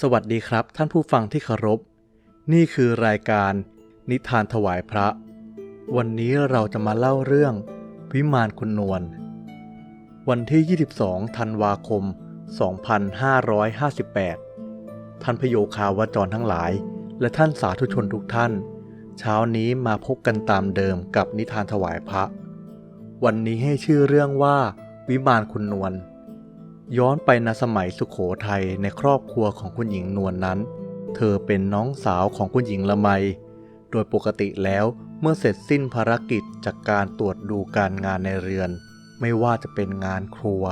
สวัสดีครับท่านผู้ฟังที่เคารพ นี่คือรายการนิทานถวายพระ วันนี้เราจะมาเล่าเรื่องวิมานคุณนวล วันที่ 22 ธันวาคม 2558 ท่านพโยคาวจรทั้งหลาย และท่านสาธุชนทุกท่าน เช้านี้มาพบกันตามเดิมกับนิทานถวายพระ วันนี้ให้ชื่อเรื่องว่า วิมานคุณนวล ย้อนไปณสมัยสุขโขทัยในครอบครัวของคุณหญิงนวลนนั้น เธอเป็นน้องสาวของคุณหญิงละไม โดยปกติแล้วเมื่อเสร็จสิ้นภารกิจจากการตรวจดูการงานในเรือน ไม่ว่าจะเป็นงานครัว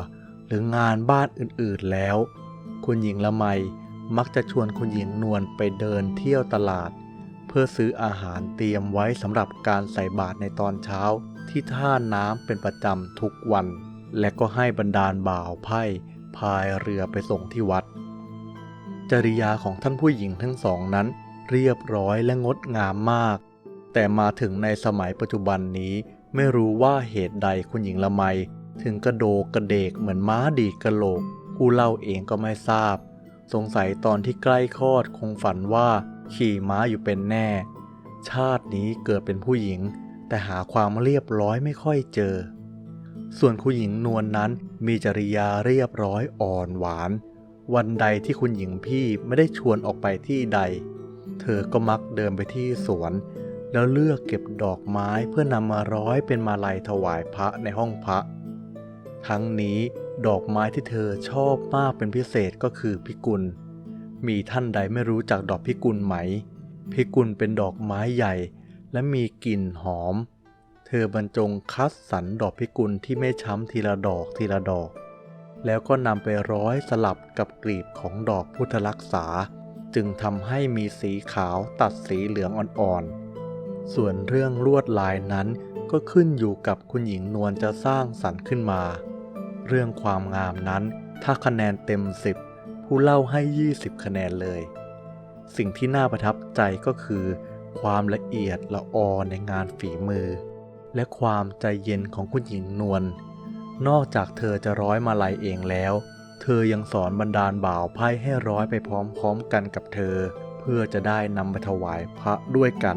หรืองานบ้านอื่นๆแล้ว คุณหญิงละไมมักจะชวนคุณหญิงนวลไปเดินเที่ยวตลาด เพื่อซื้ออาหารเตรียมไว้สำหรับการใส่บาตรในตอนเช้า ที่ท่าน้ำเป็นประจำทุกวัน และก็ให้บรรดาลบ่าวไพ่พายเรือไปส่งที่วัด จริยาของท่านผู้หญิงทั้งสองนั้น เรียบร้อยและงดงามมาก แต่มาถึงในสมัยปัจจุบันนี้ ไม่รู้ว่าเหตุใดคุณหญิงละไม ถึงกระโดกกระเดกเหมือนม้าดีกระโหลก ผู้เล่าเองก็ไม่ทราบ สงสัยตอนที่ใกล้คลอดคงฝันว่า ขี่ม้าอยู่เป็นแน่ ชาตินี้เกิดเป็นผู้หญิง แต่หาความเรียบร้อยไม่ค่อยเจอ ส่วนคุณหญิงนวลนนั้นมีจริยาเรียบร้อยอ่อนหวาน วันใดที่คุณหญิงพี่ไม่ได้ชวนออกไปที่ใด เธอก็มักเดินไปที่สวน แล้วเลือกเก็บดอกไม้เพื่อนำมาร้อยเป็นมาลัยถวายพระในห้องพระ ทั้งนี้ดอกไม้ที่เธอชอบมากเป็นพิเศษก็คือพิกุล มีท่านใดไม่รู้จักดอกพิกุลไหม พิกุลเป็นดอกไม้ใหญ่ และมีกลิ่นหอม เธอบรรจงคัดสรรดอกพิกุลที่ไม่ช้ำทีละดอกทีละดอก แล้วก็นำไปร้อยสลับกับกลีบของดอกพุทธรักษา จึงทำให้มีสีขาวตัดสีเหลืองอ่อนๆ ส่วนเรื่องลวดลายนั้นก็ขึ้นอยู่กับคุณหญิงนวลจะสร้างสรรค์ขึ้นมา เรื่องความงามนั้นถ้าคะแนนเต็ม10 ผู้เล่าให้ 20 คะแนนเลย สิ่งที่น่าประทับใจก็คือ ความละเอียดละออในงานฝีมือ และความใจเย็นของคุณหญิงนวลนอกจากเธอจะร้อยมาลัยเองแล้ว เธอยังสอนบรรดาลบ่าวไพ่ให้ร้อยไปพร้อมๆกันกับเธอ เพื่อจะได้นำไปถวายพระด้วยกัน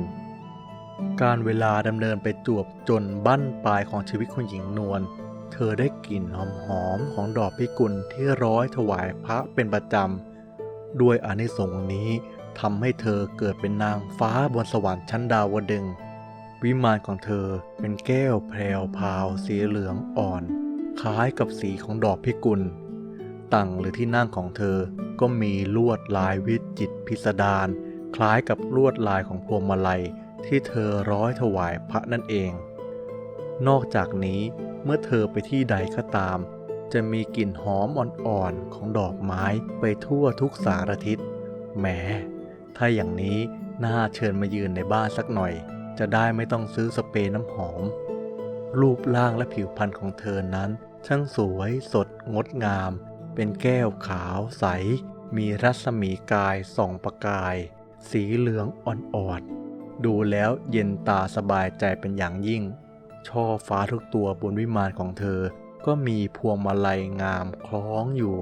การเวลาดำเนินไปจวบจนบั้นปลายของชีวิตคุณหญิงนวล เธอได้กลิ่นหอมๆของดอกพิกุลที่ร้อยถวายพระเป็นประจำ ด้วยอานิสงส์นี้ทำให้เธอเกิดเป็นนางฟ้าบนสวรรค์ชั้นดาวดึงส์วิมานของเธอเป็นแก้วแพรวพาวสีเหลืองอ่อน คล้ายกับสีของดอกพิกุลตั่งหรือที่นั่งของเธอก็มีลวดลายวิจิตพิสดารคล้ายกับลวดลายของพวงมาลัยที่เธอร้อยถวายพระนั่นเอง นอกจากนี้เมื่อเธอไปที่ใดก็ตาม จะมีกลิ่นหอมอ่อนๆของดอกไม้ไปทั่วทุกสารทิศแหม ถ้าอย่างนี้น่าเชิญมายืนในบ้านสักหน่อย จะได้ไม่ต้องซื้อสเปรย์น้ำหอม รูปร่างและผิวพรรณของเธอนั้น ช่างสวยสดงดงาม เป็นแก้วขาวใส มีรัศมีกายส่องประกาย สีเหลืองอ่อนๆดูแล้วเย็นตาสบายใจเป็นอย่างยิ่ง ช่อฟ้าทุกตัวบนวิมานของเธอ ก็มีพวงมาลัยงามคล้องอยู่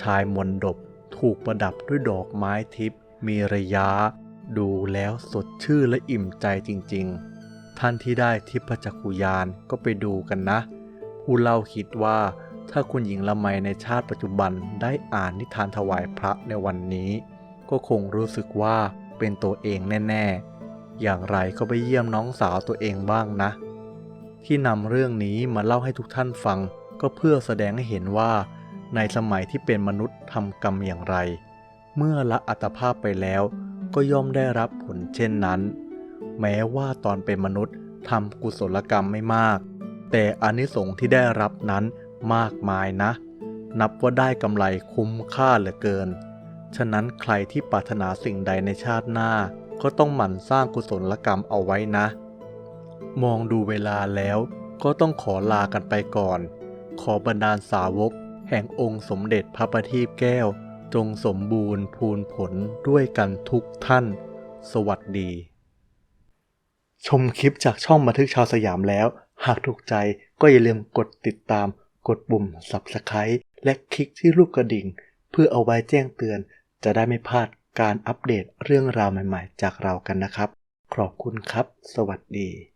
ชายมนดบถูกประดับด้วยดอกไม้ทิพย์มีระยะ ดูแล้วสดชื่นและอิ่มใจจริงๆ ท่านที่ได้ทิพจักขุยานก็ไปดูกันนะ ผู้เล่าคิดว่าถ้าคุณหญิงละไมในชาติปัจจุบันได้อ่านนิทานถวายพระในวันนี้ ก็คงรู้สึกว่าเป็นตัวเองแน่ ๆ อย่างไรก็ไปเยี่ยมน้องสาวตัวเองบ้างนะ ที่นำเรื่องนี้มาเล่าให้ทุกท่านฟัง ก็เพื่อแสดงให้เห็นว่า ในสมัยที่เป็นมนุษย์ทำกรรมอย่างไร เมื่อละอัตภาพไปแล้ว ก็ย่อมได้รับผลเช่นนั้น แม้ว่าตอนเป็นมนุษย์ทำกุศลกรรมไม่มาก แต่อานิสงส์ที่ได้รับนั้นมากมายนะ นับว่าได้กำไรคุ้มค่าเหลือเกิน ฉะนั้นใครที่ปรารถนาสิ่งใดในชาติหน้า ก็ต้องหมั่นสร้างกุศลกรรมเอาไว้นะ มองดูเวลาแล้วก็ต้องขอลากันไปก่อน ขอบรรดาลสาวก แห่งองค์สมเด็จพระประทีปแก้ว จงสมบูรณ์พูนผลด้วยกันทุกท่าน สวัสดี ชมคลิปจากช่องบันทึกชาวสยามแล้ว หากถูกใจก็อย่าลืมกดติดตาม กดปุ่ม Subscribe และคลิกที่รูปกระดิ่ง เพื่อเอาไว้แจ้งเตือน จะได้ไม่พลาดการอัปเดตเรื่องราวใหม่ๆ จากเรากันนะครับ ขอบคุณครับ สวัสดี